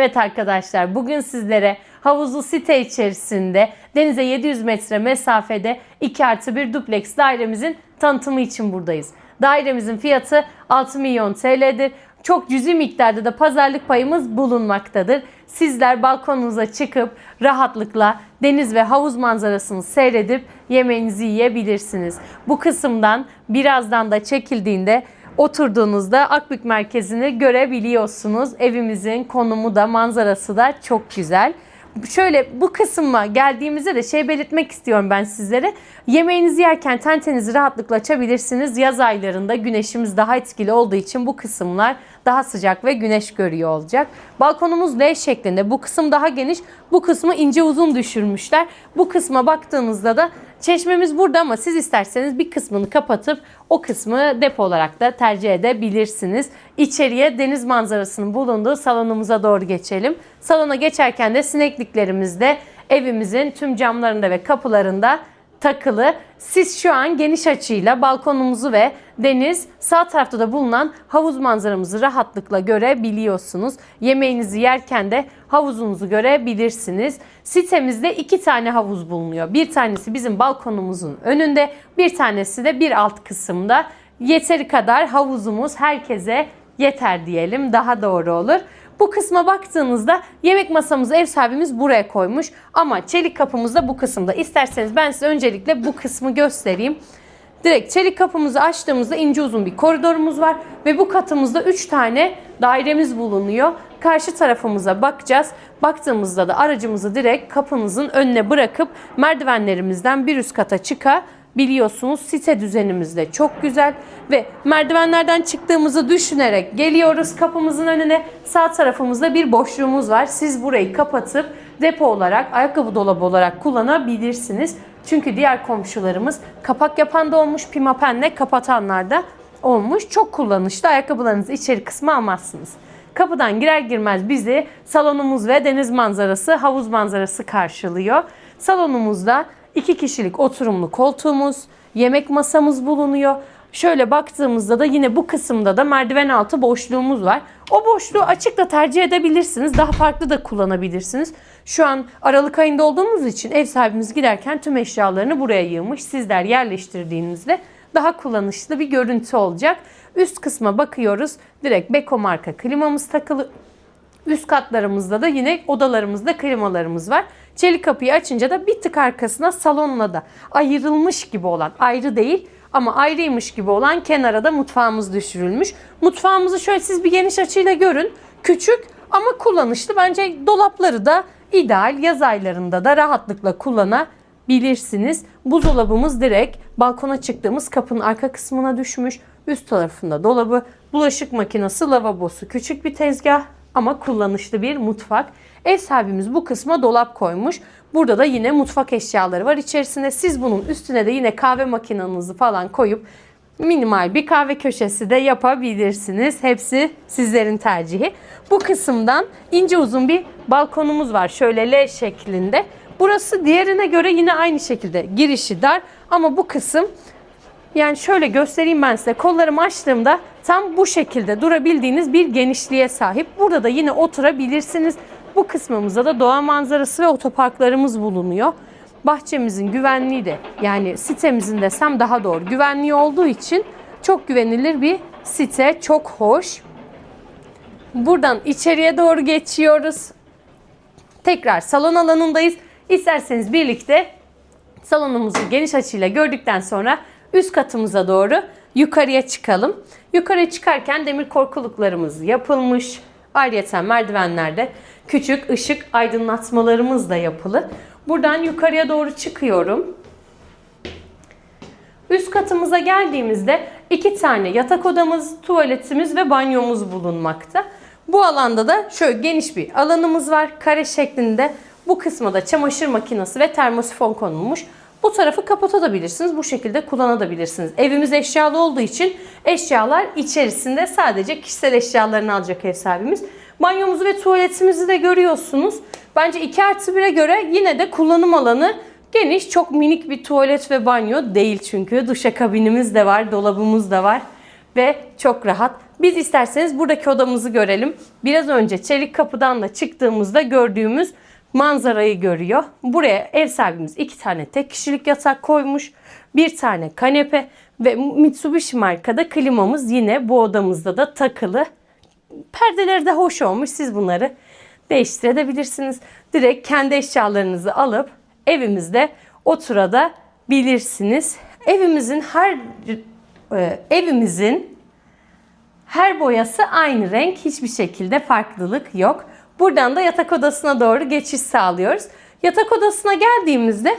Evet arkadaşlar bugün sizlere havuzlu site içerisinde denize 700 metre mesafede 2 artı 1 dupleks dairemizin tanıtımı için buradayız. Dairemizin fiyatı 6 milyon TL'dir. Çok cüzi miktarda da pazarlık payımız bulunmaktadır. Sizler balkonunuza çıkıp rahatlıkla deniz ve havuz manzarasını seyredip yemeğinizi yiyebilirsiniz. Bu kısımdan birazdan da çekildiğinde oturduğunuzda Akbük merkezini görebiliyorsunuz. Evimizin konumu da manzarası da çok güzel. Şöyle bu kısma geldiğimizde de şey belirtmek istiyorum ben sizlere. Yemeğinizi yerken tentenizi rahatlıkla açabilirsiniz. Yaz aylarında güneşimiz daha etkili olduğu için bu kısımlar daha sıcak ve güneş görüyor olacak. Balkonumuz L şeklinde. Bu kısım daha geniş. Bu kısmı ince uzun düşürmüşler. Bu kısma baktığınızda da çeşmemiz burada ama siz isterseniz bir kısmını kapatıp o kısmı depo olarak da tercih edebilirsiniz. İçeriye deniz manzarasının bulunduğu salonumuza doğru geçelim. Salona geçerken de sinekliklerimiz de evimizin tüm camlarında ve kapılarında takılı. Siz şu an geniş açıyla balkonumuzu ve deniz sağ tarafta da bulunan havuz manzaramızı rahatlıkla görebiliyorsunuz. Yemeğinizi yerken de havuzunuzu görebilirsiniz. Sitemizde iki tane havuz bulunuyor. Bir tanesi bizim balkonumuzun önünde, bir tanesi de bir alt kısımda. Yeteri kadar havuzumuz herkese yeter diyelim daha doğru olur. Bu kısma baktığınızda yemek masamızı ev sahibimiz buraya koymuş. Ama çelik kapımız da bu kısımda. İsterseniz ben size öncelikle bu kısmı göstereyim. Direkt çelik kapımızı açtığımızda ince uzun bir koridorumuz var. Ve bu katımızda 3 tane dairemiz bulunuyor. Karşı tarafımıza bakacağız. Baktığımızda da aracımızı direkt kapınızın önüne bırakıp merdivenlerimizden bir üst kata çıkar biliyorsunuz site düzenimiz de çok güzel ve merdivenlerden çıktığımızı düşünerek geliyoruz kapımızın önüne sağ tarafımızda bir boşluğumuz var. Siz burayı kapatıp depo olarak ayakkabı dolabı olarak kullanabilirsiniz. Çünkü diğer komşularımız kapak yapan da olmuş pimapenle kapatanlar da olmuş. Çok kullanışlı ayakkabılarınızı içeri kısmı almazsınız. Kapıdan girer girmez bizi salonumuz ve deniz manzarası, havuz manzarası karşılıyor. Salonumuzda iki kişilik oturumlu koltuğumuz, yemek masamız bulunuyor. Şöyle baktığımızda da yine bu kısımda da merdiven altı boşluğumuz var. O boşluğu açıkla tercih edebilirsiniz. Daha farklı da kullanabilirsiniz. Şu an Aralık ayında olduğumuz için ev sahibimiz giderken tüm eşyalarını buraya yığmış. Sizler yerleştirdiğinizde daha kullanışlı bir görüntü olacak. Üst kısma bakıyoruz. Direkt Beko marka klimamız takılı. Üst katlarımızda da yine odalarımızda klimalarımız var. Çelik kapıyı açınca da bir tık arkasına salonla da ayrılmış gibi olan, ayrı değil ama ayrıymış gibi olan kenara da mutfağımız düşürülmüş. Mutfağımızı şöyle siz bir geniş açıyla görün. Küçük ama kullanışlı. Bence dolapları da ideal. Yaz aylarında da rahatlıkla kullanabilirsiniz. Buzdolabımız direkt balkona çıktığımız kapının arka kısmına düşmüş. Üst tarafında dolabı, bulaşık makinesi, lavabosu, küçük bir tezgah ama kullanışlı bir mutfak. Ev sahibimiz bu kısma dolap koymuş. Burada da yine mutfak eşyaları var içerisinde. Siz bunun üstüne de yine kahve makinenizi falan koyup minimal bir kahve köşesi de yapabilirsiniz. Hepsi sizlerin tercihi. Bu kısımdan ince uzun bir balkonumuz var. Şöyle L şeklinde. Burası diğerine göre yine aynı şekilde girişi dar ama bu kısım yani şöyle göstereyim ben size. Kollarımı açtığımda tam bu şekilde durabildiğiniz bir genişliğe sahip. Burada da yine oturabilirsiniz. Bu kısmımızda da doğa manzarası ve otoparklarımız bulunuyor. Bahçemizin güvenliği de yani sitemizin desem daha doğru güvenliği olduğu için çok güvenilir bir site. Çok hoş. Buradan içeriye doğru geçiyoruz. Tekrar salon alanındayız. İsterseniz birlikte salonumuzu geniş açıyla gördükten sonra üst katımıza doğru yukarıya çıkalım. Yukarıya çıkarken demir korkuluklarımız yapılmış. Ayrıca merdivenlerde küçük ışık aydınlatmalarımız da yapılı. Buradan yukarıya doğru çıkıyorum. Üst katımıza geldiğimizde iki tane yatak odamız, tuvaletimiz ve banyomuz bulunmakta. Bu alanda da şöyle geniş bir alanımız var. Kare şeklinde. Bu kısma da çamaşır makinesi ve termosifon konulmuş. Bu tarafı kapatabilirsiniz. Bu şekilde kullanabilirsiniz. Evimiz eşyalı olduğu için eşyalar içerisinde sadece kişisel eşyalarını alacak ev sahibimiz. Banyomuzu ve tuvaletimizi de görüyorsunuz. Bence 2 artı 1'e göre yine de kullanım alanı geniş. Çok minik bir tuvalet ve banyo değil çünkü. Duşakabinimiz de var, dolabımız da var. ve çok rahat. Biz isterseniz buradaki odamızı görelim. Biraz önce çelik kapıdan da çıktığımızda gördüğümüz manzarayı görüyor. Buraya ev sahibimiz iki tane tek kişilik yatak koymuş. Bir tane kanepe ve Mitsubishi markada klimamız yine bu odamızda da takılı. Perdeleri de hoş olmuş. Siz bunları değiştirebilirsiniz. Direkt kendi eşyalarınızı alıp evimizde oturabilirsiniz. Evimizin her e, evimizin her boyası aynı renk. Hiçbir şekilde farklılık yok. Buradan da yatak odasına doğru geçiş sağlıyoruz. Yatak odasına geldiğimizde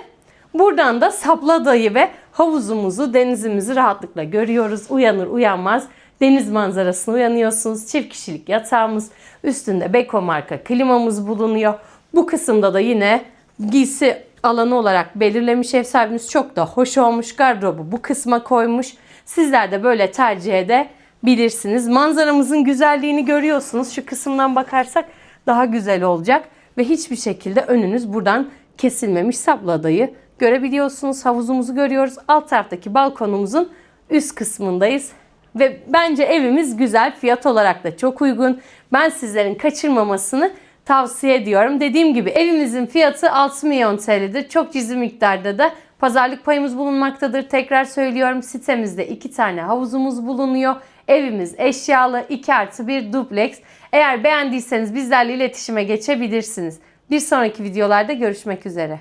buradan da sapladayı ve havuzumuzu, denizimizi rahatlıkla görüyoruz. Uyanır uyanmaz deniz manzarasına uyanıyorsunuz. Çift kişilik yatağımız, üstünde Beko marka klimamız bulunuyor. Bu kısımda da yine giysi alanı olarak belirlemiş ev sahibimiz çok da hoş olmuş. Gardırobu bu kısma koymuş. Sizler de böyle tercih edebilirsiniz. Manzaramızın güzelliğini görüyorsunuz. Şu kısımdan bakarsak daha güzel olacak. Ve hiçbir şekilde önünüz buradan kesilmemiş saplı adayı görebiliyorsunuz. Havuzumuzu görüyoruz. Alt taraftaki balkonumuzun üst kısmındayız. Ve bence evimiz güzel. Fiyat olarak da çok uygun. Ben sizlerin kaçırmamasını tavsiye ediyorum. Dediğim gibi evimizin fiyatı 6 milyon TL'dir. Çok cüzi miktarda da pazarlık payımız bulunmaktadır. Tekrar söylüyorum sitemizde iki tane havuzumuz bulunuyor. Evimiz eşyalı 2 artı 1 dupleks. Eğer beğendiyseniz bizlerle iletişime geçebilirsiniz. Bir sonraki videolarda görüşmek üzere.